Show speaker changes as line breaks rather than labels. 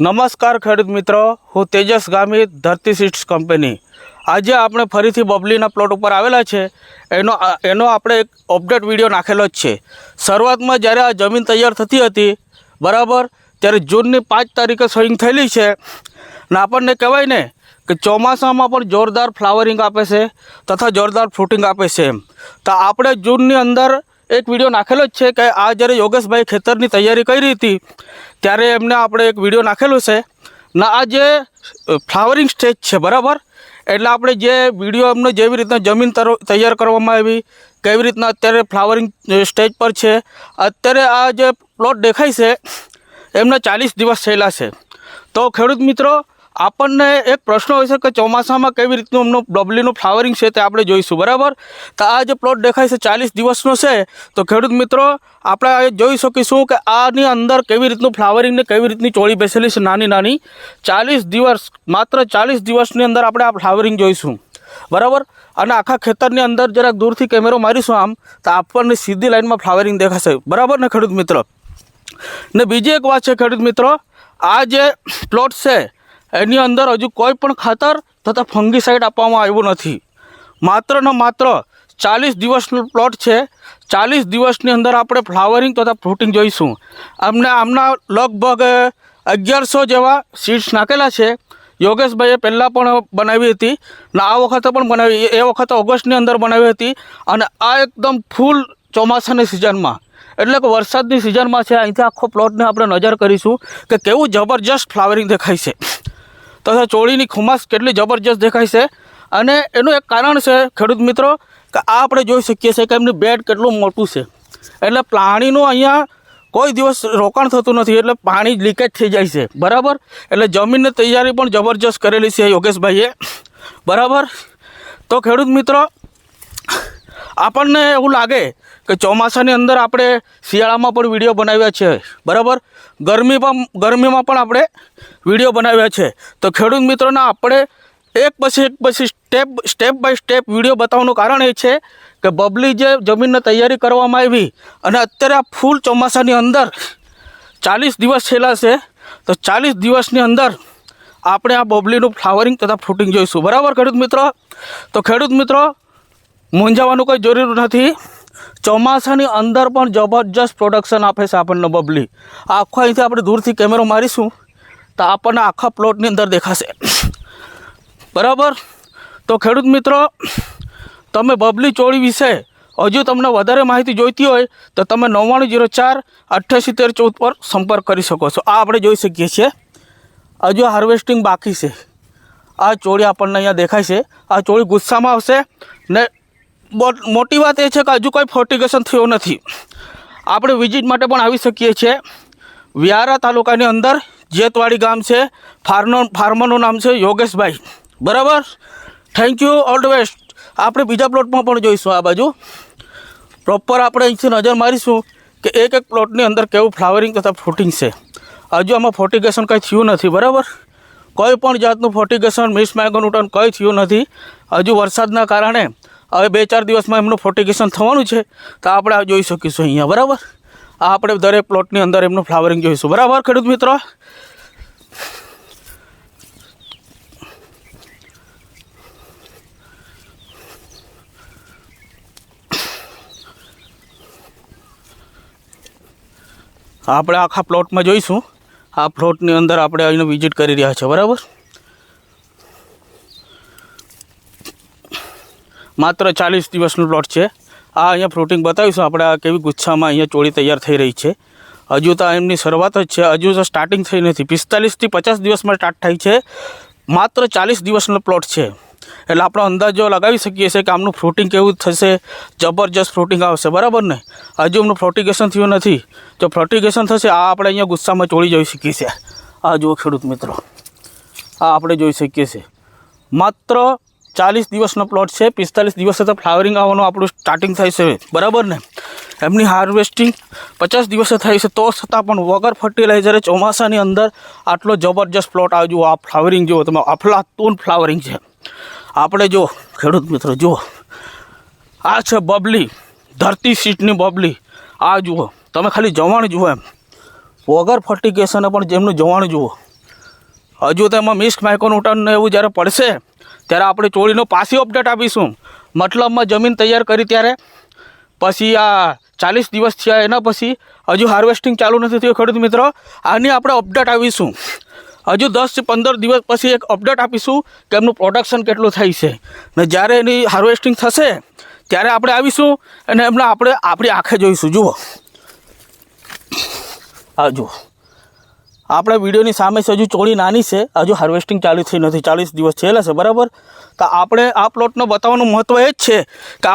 નમસ્કાર ખેડૂત મિત્રો, હું તેજસ ગામી, ધરતી સીડ્સ કંપની. આજે આપણે ફરીથી બબલીના પ્લોટ ઉપર આવેલા છે. એનો એનો આપણે એક અપડેટ વીડિયો નાખેલો જ છે. શરૂઆતમાં જ્યારે આ જમીન તૈયાર થતી હતી, બરાબર, ત્યારે જૂનની પાંચ તારીખે સોઈંગ થયેલી છે. ને આપણને કહેવાય ને કે ચોમાસામાં પણ જોરદાર ફ્લાવરિંગ આપે છે તથા જોરદાર ફ્રૂટિંગ આપે છે એમ. તો આપણે જૂનની અંદર એક વીડિયો નાખેલો જ છે કે આ જ્યારે યોગેશભાઈ ખેતરની તૈયારી કરી હતી, ત્યારે એમને આપણે એક વીડિયો નાખેલો છે. ના, આ જે ફ્લાવરિંગ સ્ટેજ છે, બરાબર? એટલે આપણે જે વીડિયો એમને જેવી રીતના જમીન તૈયાર કરવામાં આવી, કેવી રીતના અત્યારે ફ્લાવરિંગ સ્ટેજ પર છે, અત્યારે આ જે પ્લોટ દેખાય છે, એમના ચાલીસ દિવસ થયેલા છે. તો ખેડૂત મિત્રો આપણને એક પ્રશ્ન હોય છે કે ચોમાસામાં કેવી રીતનું એમનું ડબલીનું ફ્લાવરિંગ છે તે આપણે જોઈશું, બરાબર? તો આ જે પ્લોટ દેખાય છે ચાલીસ દિવસનો છે, તો ખેડૂત મિત્રો, આપણે જોઈ શકીશું કે આની અંદર કેવી રીતનું ફ્લાવરિંગ ને કેવી રીતની ચોળી બેસેલી છે નાની નાની. ચાલીસ દિવસ, માત્ર ચાલીસ દિવસની અંદર આપણે આ ફ્લાવરિંગ જોઈશું, બરાબર? અને આખા ખેતરની અંદર જરાક દૂરથી કેમેરો મારીશું આમ, તો આપણને સીધી લાઇનમાં ફ્લાવરિંગ દેખાશે, બરાબર ને ખેડૂત મિત્ર? ને બીજી એક વાત છે ખેડૂત મિત્રો, આ જે પ્લોટ છે એની અંદર હજુ કોઈ પણ ખાતર તથા ફંગીસાઇડ આપવામાં આવ્યું નથી. માત્ર ને માત્ર ચાલીસ દિવસનો પ્લોટ છે. ચાલીસ દિવસની અંદર આપણે ફ્લાવરિંગ તથા ફ્રૂટિંગ જોઈશું. અમને આમના લગભગ અગિયારસો જેવા સીડ્સ નાખેલા છે. યોગેશભાઈએ પહેલાં પણ બનાવી હતી ને આ વખતે પણ બનાવી એ વખતે ઓગસ્ટની અંદર બનાવી હતી અને આ એકદમ ફૂલ ચોમાસાની સિઝનમાં. એટલે કે વરસાદની સિઝનમાં છે. અહીંથી આખો પ્લોટને આપણે નજર કરીશું કે કેવું જબરજસ્ત ફ્લાવરિંગ દેખાય છે. તથા ચોળીની ખુમાસ કેટલી જબરજસ્ત દેખાય છે. અને એનું એક કારણ છે, ખેડૂત મિત્રો, કે આ આપણે જોઈ શકીએ છીએ કે એમનું બેડ કેટલું મોટું છે. એટલે પાણીનું અહીંયા કોઈ દિવસ રોકાણ થતું નથી, એટલે પાણી લીકેજ થઈ જાય છે. બરાબર? એટલે જમીનની તૈયારી પણ જબરજસ્ત કરેલી છે યોગેશભાઈએ. બરાબર? તો ખેડૂત મિત્રો આપણને એવું લાગે કે ચોમાસાની અંદર આપણે શિયાળામાં પણ વીડિયો બનાવ્યા છે. બરાબર? ગરમી પણ ગરમીમાં પણ આપણે વીડિયો બનાવ્યા છે. તો ખેડૂત મિત્રોને આપણે એક પછી એક પછી step step by step video બતાવવાનું કારણ એ છે કે બબલી જે જમીનને તૈયારી કરવામાં આવી અને અત્યારે આ ફૂલ ચોમાસાની અંદર ચાલીસ દિવસ છેલ્લા છે, તો ચાલીસ દિવસની અંદર આપણે આ બબલીનું ફ્લાવરિંગ તથા ફ્રૂટિંગ જોઈશું. બરાબર ખેડૂત મિત્રો? તો ખેડૂત મિત્રો મૂંઝાવાનું કોઈ જરૂર નથી. ચોમાસાની અંદર પણ જબરજસ્ત પ્રોડક્શન આપે છે આપણને બબલી આખો અહીંથી આપણે દૂરથી કેમેરો મારીશું તો આપણને આખા પ્લોટની અંદર દેખાશે. બરાબર? તો ખેડૂત મિત્રો, તમે બબલી ચોળી વિશે હજુ તમને વધારે માહિતી જોઈતી હોય તો તમે નવ્વાણું જીરો ચાર અઠ્યાસીતેર ચૌદ પર સંપર્ક કરી શકો છો. આ આપણે જોઈ શકીએ છીએ. હજુ હાર્વેસ્ટિંગ બાકી છે. આ ચોળી આપણને અહીંયા દેખાય છે. આ ચોળી ગુસ્સામાં આવશે ને મોટી વાત એ છે કે હજુ કોઈ ફોર્ટિગેશન થયું નથી. આપણે વિઝિટ માટે પણ આવી શકીએ છીએ. વ્યારા તાલુકાની અંદર જેતવાડી ગામ છે ફાર્મનો ફાર્મરનું નામ છે યોગેશભાઈ. બરાબર? Thank you all the best આપણે બીજા પ્લોટમાં પણ જોઈશું આ બાજુ. પ્રોપર આપણે અહીંથી નજર મારીશું કે એક એક પ્લોટની અંદર કેવું ફ્લાવરિંગ તથા ફ્રૂટિંગ છે. હજુ આમાં ફોર્ટિગેશન કંઈ થયું નથી, બરાબર? કોઈ પણ જાતનું ફોર્ટિગેશન મિસ મેગોનુટન કંઈ થયું નથી. હજુ વરસાદના કારણે હવે બે ચાર દિવસમાં એમનું ફોર્ટિકેશન થવાનું છે, તો આપણે આ જોઈ શકીશું અહીંયા, બરાબર? આ આપણે દરેક પ્લોટની અંદર એમનું ફ્લાવરિંગ જોઈશું, બરાબર, ખેડૂત મિત્રો? આપણે આખા પ્લોટમાં જોઈશું, આ પ્લોટની અંદર આપણે આવીને વિઝિટ કરી રહ્યા છીએ બરાબર? માત્ર ચાલીસ દિવસનો પ્લોટ છે. આ અહીંયા ફ્રૂટિંગ બતાવીશું. આપણે આ કેવી ગુચ્છામાં અહીંયા ચોળી તૈયાર થઈ રહી છે. હજુ તો એમની શરૂઆત જ છે. હજુ તો સ્ટાર્ટિંગ થઈ નથી. પિસ્તાલીસથી પચાસ દિવસમાં સ્ટાર્ટ થાય છે. માત્ર ચાલીસ દિવસનો પ્લોટ છે. એટલે આપણો અંદાજો લગાવી શકીએ છીએ કે આમનું ફ્રૂટિંગ કેવું થશે? જબરજસ્ત ફ્રૂટિંગ આવશે. બરાબર ને? હજુ એમનું ફ્રોટિગેશન થયું નથી. જો ફ્રોટિગેશન થશે, આ આપણે અહીંયા ગુસ્સામાં ચોળી જોઈ શકીએ છીએ. આ જુઓ ખેડૂત મિત્રો. આ આપણે જોઈ શકીએ છીએ. માત્ર ચાલીસ દિવસનો પ્લોટ છે, પિસ્તાલીસ દિવસે તો ફ્લાવરિંગ આવવાનું આપણું સ્ટાર્ટિંગ થાય છે. બરાબર ને? એમની હાર્વેસ્ટિંગ પચાસ દિવસે થાય છે. તો છતાં પણ વગર ફર્ટિલાઇઝરે ચોમાસાની અંદર આટલો જબરજસ્ત પ્લોટ આ જુઓ, આ ફ્લાવરિંગ જુઓ, તમે અફલાતૂન ફ્લાવરિંગ છે. આપણે જો ખેડૂત મિત્રો, જુઓ. આ છે બબલી, ધરતી સીટની બબલી. આ જુઓ, તમે ખાલી જવાણ જુઓ એમ. વગર ફર્ટિગેશને પણ જેમનું જવાણ જુઓ. હજુ તો એમાં મિસ્ક માઇકોનુટન ને એવું જ્યારે પડશે ત્યારે આપણે ચોળીનો પાછી અપડેટ આપીશું. મતલબમાં જમીન તૈયાર કરી ત્યારે. પછી આ ચાલીસ દિવસ થયા એના પછી હજુ હાર્વેસ્ટિંગ ચાલુ નથી થયું ખેડૂત મિત્રો. આની આપણે અપડેટ આવીશું હજુ દસથી પંદર દિવસ પછી એક અપડેટ આપીશું કે એમનું પ્રોડક્શન કેટલું થાય છે. ને જ્યારે એની હાર્વેસ્ટિંગ થશે, ત્યારે આપણે આવીશું અને એમને આપણે આપણી આંખે જોઈશું. જુઓ. હા જુઓ. આપણે વિડીયોની સામે છે, હજુ ચોળી નાની છે, હજુ હાર્વેસ્ટિંગ ચાલુ થઈ નથી, ચાલીસ દિવસ થયેલા છે, બરાબર? તો આપણે આ પ્લોટનો બતાવવાનું મહત્ત્વ એ જ છે કે